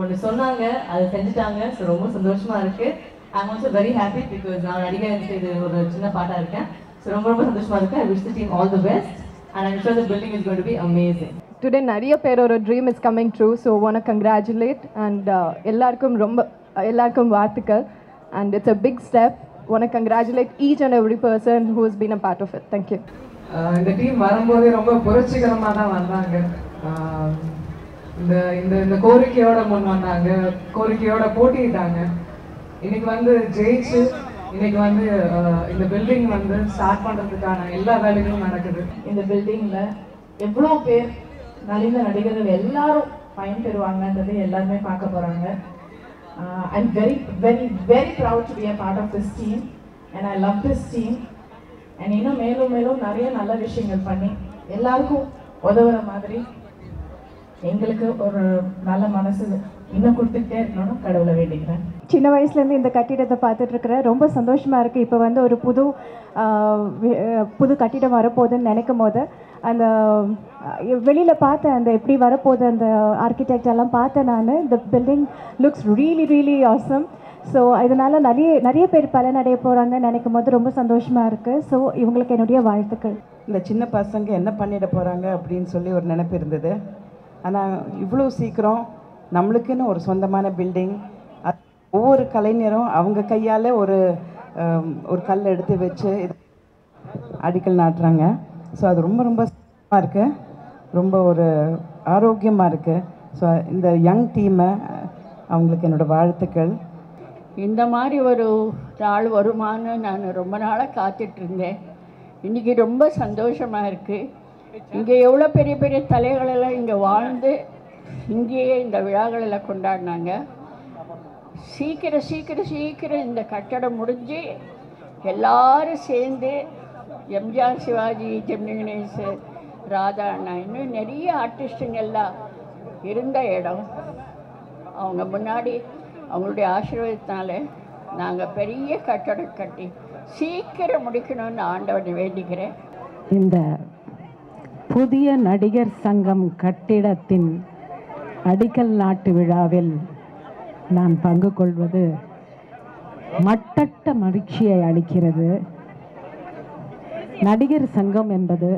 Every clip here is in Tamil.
ஒன்று சொன்னாங்க அதை செஞ்சுட்டாங்க. ஸோ ரொம்ப சந்தோஷமா இருக்கு. I'm also very happy because நான் நடிகர் இது ஒரு சின்ன பாட்டாக இருக்கேன். ஸோ ரொம்ப ரொம்ப சந்தோஷமா இருக்கு. I wish the team all the best and I'm sure the building is going to be amazing today நிறைய பேரோட dream is coming true so one congratulate and எல்லாருக்கும் ரொம்ப எல்லாருக்கும் வாழ்த்துக்கள். And it's a big step one congratulate each and every person who is been a part of it thank you இந்த டீம் வரும்போதே ரொம்ப புரட்சிகரமாக தான் வந்தாங்க. ஆஹ் இந்த இந்த இந்த கோரிக்கையோட முன் வந்தாங்க கோரிக்கையோட போட்டியிட்டாங்க. இன்னைக்கு வந்து ஜெயிச்சு இன்னைக்கு வந்து இந்த பில்டிங் வந்து ஸ்டார்ட் பண்றதுக்கான எல்லா வேலைகளும் நடக்குது. இந்த பில்டிங்கில் எவ்வளோ பேர் நலிந்த நடிகர்கள் எல்லாரும் பயன்பெறுவாங்கன்றது எல்லாருமே பார்க்க போகிறாங்க I'm very very very proud to be a part of this team and I love this team and இன்னும் மேலும் மேலும் நிறைய நல்ல விஷயங்கள் பண்ணி எல்லாருக்கும் உதவுற மாதிரி எங்களுக்கு ஒரு நல்ல மனசு இன்னும் கொடுத்துக்கிட்டே இருக்கணும்னு கடவுளை வேண்டிக்கிறேன். சின்ன வயசுலேருந்து இந்த கட்டிடத்தை பார்த்துட்டு இருக்கிறேன் ரொம்ப சந்தோஷமாக இருக்குது இப்போ வந்து ஒரு புது புது கட்டிடம் வரப்போகுதுன்னு நினைக்கும் போது அந்த வெளியில் பார்த்தேன் அந்த எப்படி வரப்போகுது அந்த ஆர்கிடெக்ட் எல்லாம் பார்த்தேன் நான் இந்த building looks really really awesome so இதனால் நிறைய நிறைய பேர் பலனடைய போகிறாங்கன்னு நினைக்கும் போது ரொம்ப சந்தோஷமாக இருக்குது ஸோ இவங்களுக்கு என்னுடைய வாழ்த்துக்கள். இந்த சின்ன பசங்க என்ன பண்ணிட போகிறாங்க அப்படின்னு சொல்லி ஒரு நினைப்பு இருந்தது. ஆனால் இவ்வளோ சீக்கிரம் நம்மளுக்குன்னு ஒரு சொந்தமான பில்டிங் ஒவ்வொரு கலைஞரும் அவங்க கையால் ஒரு ஒரு கல் எடுத்து வச்சு அடிக்கல் நாட்டுறாங்க. ஸோ அது ரொம்ப ரொம்ப சந்தோஷமா இருக்குது ரொம்ப ஒரு ஆரோக்கியமாக இருக்குது ஸோ இந்த யங் டீமை அவங்களுக்கு என்னோடய வாழ்த்துக்கள். இந்த மாதிரி ஒரு நாள் வருமான்னு நான் ரொம்ப நாளாக காத்துட்ருந்தேன் இன்றைக்கி ரொம்ப சந்தோஷமாக இருக்குது இங்கே எவ்வளோ பெரிய பெரிய தலைகளெல்லாம் இங்கே வாழ்ந்து இங்கேயே இந்த விழாக்களெல்லாம் கொண்டாடினாங்க. சீக்கிரம் சீக்கிரம் சீக்கிரம் இந்த கட்டடம் முடிஞ்சு எல்லாரும் சேர்ந்து எம்ஜிஆர் சிவாஜி ஜெமினி கணேஷ் ராதா அண்ணா இன்னும் நிறைய ஆர்டிஸ்ட்டுங்க எல்லாம் இருந்த இடம். அவங்க முன்னாடி அவங்களுடைய ஆசீர்வாதத்தினால நாங்கள் பெரிய கட்டடம் கட்டி சீக்கிரம் முடிக்கணும்னு ஆண்டவனை வேண்டிக்கிறேன். இந்த புதிய நடிகர் சங்கம் கட்டிடத்தின் அடிக்கல் நாட்டு விழாவில் நான் பங்கு கொள்வது மட்டட்ட மகிழ்ச்சியை அளிக்கிறது. நடிகர் சங்கம் என்பது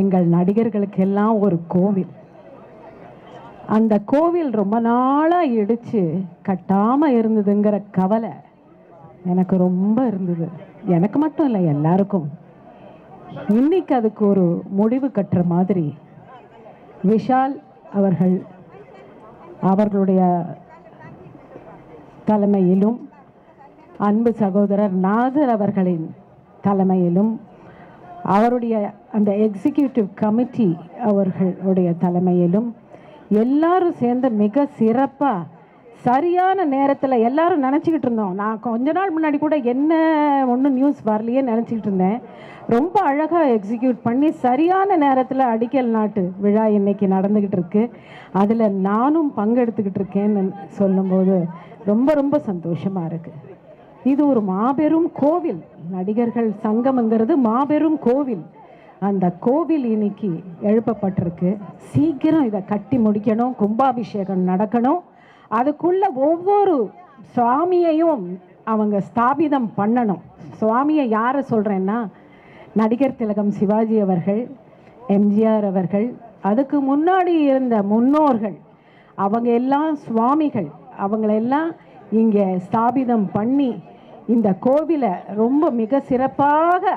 எங்கள் நடிகர்களுக்கெல்லாம் ஒரு கோவில். அந்த கோவில் ரொம்ப நாளாக இடித்து கட்டாமல் இருந்ததுங்கிற கவலை எனக்கு ரொம்ப இருந்தது. எனக்கு மட்டும் இல்லை எல்லாருக்கும். இன்னைக்கு அதுக்கு ஒரு முடிவு கட்டுற மாதிரி விஷால் அவர்கள் அவர்களுடைய தலைமையிலும் அன்பு சகோதரர் நாதர் அவர்களின் தலைமையிலும் அவருடைய அந்த எக்ஸிக்யூட்டிவ் கமிட்டி அவர்களுடைய தலைமையிலும் எல்லாரும் சேர்ந்து மிக சிறப்பாக சரியான நேரத்தில் எல்லாரும் நினச்சிக்கிட்டு இருந்தோம். நான் கொஞ்ச நாள் முன்னாடி கூட என்ன ஒன்றும் நியூஸ் வரலையே நினச்சிக்கிட்டு இருந்தேன். ரொம்ப அழகாக எக்ஸிக்யூட் பண்ணி சரியான நேரத்தில் அடிக்கல் நாட்டு விழா இன்னைக்கு நடந்துக்கிட்டு இருக்கு. அதில் நானும் பங்கெடுத்துக்கிட்டு இருக்கேன்னு சொல்லும்போது ரொம்ப ரொம்ப சந்தோஷமாக இருக்குது இது ஒரு மாபெரும் கோவில். நடிகர்கள் சங்கம்ங்கிறது மாபெரும் கோவில். அந்த கோவில் இன்னைக்கு எழுப்பப்பட்டிருக்கு. சீக்கிரம் இதை கட்டி முடிக்கணும் கும்பாபிஷேகம் நடக்கணும். அதுக்குள்ள ஒவ்வொரு சுவாமியையும் அவங்க ஸ்தாபிதம் பண்ணணும். சுவாமியை யாரை சொல்கிறேன்னா நடிகர் திலகம் சிவாஜி அவர்கள் எம்ஜிஆர் அவர்கள் அதுக்கு முன்னாடி இருந்த முன்னோர்கள் அவங்க எல்லாம் சுவாமிகள். அவங்களெல்லாம் இங்கே ஸ்தாபிதம் பண்ணி இந்த கோவிலை ரொம்ப மிக சிறப்பாக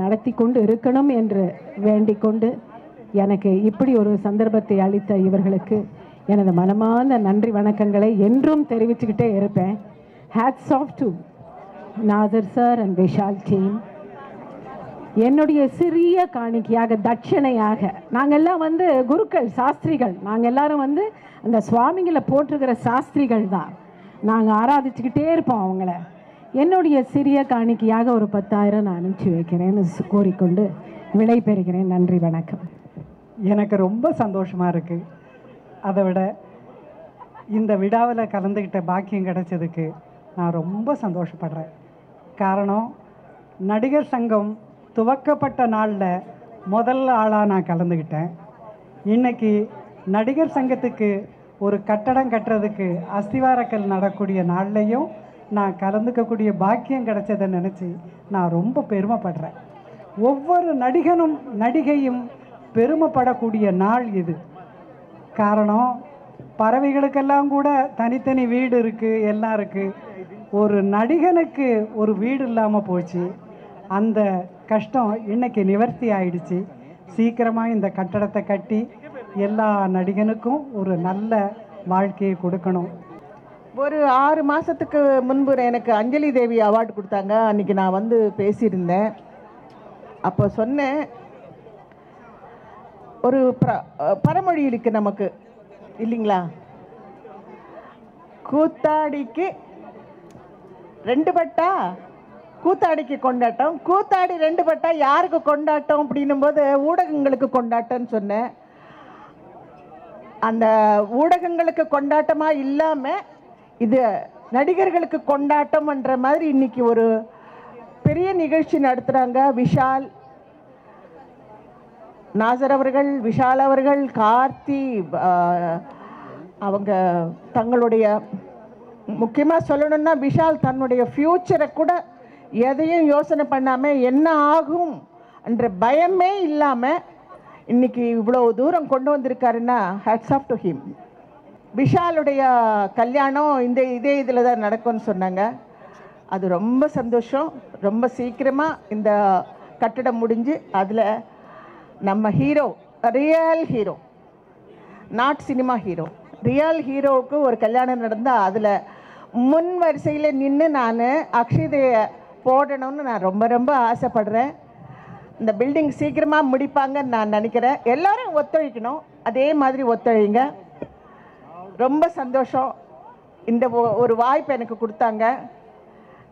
நடத்தி கொண்டு இருக்கணும் என்று வேண்டிக் கொண்டு எனக்கு இப்படி ஒரு சந்தர்ப்பத்தை அளித்த இவர்களுக்கு எனது மனமார்ந்த நன்றி வணக்கங்களை என்றும் தெரிவிச்சுக்கிட்டே இருப்பேன். Hats off to Nadar sir and Vishal team என்னுடைய சிறிய காணிக்கையாக தட்சணையாக நாங்கள் எல்லாம் வந்து குருக்கள் சாஸ்திரிகள். நாங்கள் எல்லாரும் வந்து அந்த சுவாமிகளை போட்டிருக்கிற சாஸ்திரிகள் தான். நாங்கள் ஆராதிச்சுக்கிட்டே இருப்போம் அவங்கள. என்னுடைய சிறிய காணிக்கையாக ஒரு பத்தாயிரம் நான் அனுப்பிச்சி வைக்கிறேன்னு கோரிக்கொண்டு விடை பெறுகிறேன் நன்றி வணக்கம். எனக்கு ரொம்ப சந்தோஷமாக இருக்குது அதை விட இந்த விழாவில் கலந்துக்கிட்ட பாக்கியம் கிடைச்சதுக்கு நான் ரொம்ப சந்தோஷப்படுறேன். காரணம் நடிகர் சங்கம் துவக்கப்பட்ட நாளில் முதல் ஆளாக நான் கலந்துக்கிட்டேன். இன்னைக்கு நடிகர் சங்கத்துக்கு ஒரு கட்டடம் கட்டுறதுக்கு அஸ்திவாரக்கல் நடக்கூடிய நாள்லையும் நான் கலந்துக்கக்கூடிய பாக்கியம் கிடைச்சதை நினச்சி நான் ரொம்ப பெருமைப்படுறேன். ஒவ்வொரு நடிகனும் நடிகையும் பெருமைப்படக்கூடிய நாள் இது. காரணம் பறவைகளுக்கெல்லாம் கூட தனித்தனி வீடு இருக்குது எல்லாம் இருக்குது ஒரு நடிகனுக்கு ஒரு வீடு இல்லாமல் போச்சு. அந்த கஷ்டம் இன்னைக்கு நிவர்த்தி ஆயிடுச்சு. சீக்கிரமாக இந்த கட்டடத்தை கட்டி எல்லா நடிகனுக்கும் ஒரு நல்ல வாழ்க்கையை கொடுக்கணும். ஒரு ஆறு மாதத்துக்கு முன்பு எனக்கு அஞ்சலி தேவி அவார்டு கொடுத்தாங்க. அன்றைக்கி நான் வந்து பேசியிருந்தேன். அப்போ சொன்னேன் ஒரு பரமொழி இருக்குது நமக்கு இல்லைங்களா? கூத்தாடிக்கு ரெண்டு பட்டா? கூத்தாடிக்கு கொண்டாட்டம். கூத்தாடி ரெண்டு பட்டா யாருக்கு கொண்டாட்டம் அப்படின்னும் போது ஊடகங்களுக்கு கொண்டாட்டம்னு சொன்னேன். அந்த ஊடகங்களுக்கு கொண்டாட்டமாக இல்லாமல் இது நடிகர்களுக்கு கொண்டாட்டம்ன்ற மாதிரி இன்னைக்கு ஒரு பெரிய நிகழ்ச்சி நடத்துகிறாங்க விஷால் நாசர் அவர்கள் விஷால் அவர்கள் கார்த்தி அவங்க தங்களுடைய முக்கியமாக சொல்லணும்னா விஷால் தன்னுடைய ஃப்யூச்சரை கூட எதையும் யோசனை பண்ணாமல் என்ன ஆகும் என்ற பயமே இல்லாமல் இன்னைக்கு இவ்வளோ தூரம் கொண்டு வந்திருக்காருன்னா ஹேட்ஸ் ஆஃப் டு ஹிம் விஷாலுடைய கல்யாணம் இந்த இதே இதில் தான் நடக்கும்னு சொன்னாங்க. அது ரொம்ப சந்தோஷம். ரொம்ப சீக்கிரமாக இந்த கட்டடம் முடிஞ்சு அதில் நம்ம hero real hero not cinema hero real ஹீரோவுக்கு ஒரு கல்யாணம் நடந்தால் அதில் முன் வரிசையில் நின்று நான் அக்ஷதையை போடணும்னு நான் ரொம்ப ரொம்ப ஆசைப்படுறேன். இந்த பில்டிங் சீக்கிரமாக முடிப்பாங்கன்னு நான் நினைக்கிறேன். எல்லாரும் ஒத்துழைக்கணும். அதே மாதிரி ஒத்துழைங்க. ரொம்ப சந்தோஷம். இந்த ஒ- ஒரு வாய்ப்பு எனக்கு கொடுத்தாங்க.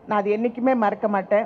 நான் அது என்றைக்குமே மறக்க மாட்டேன்.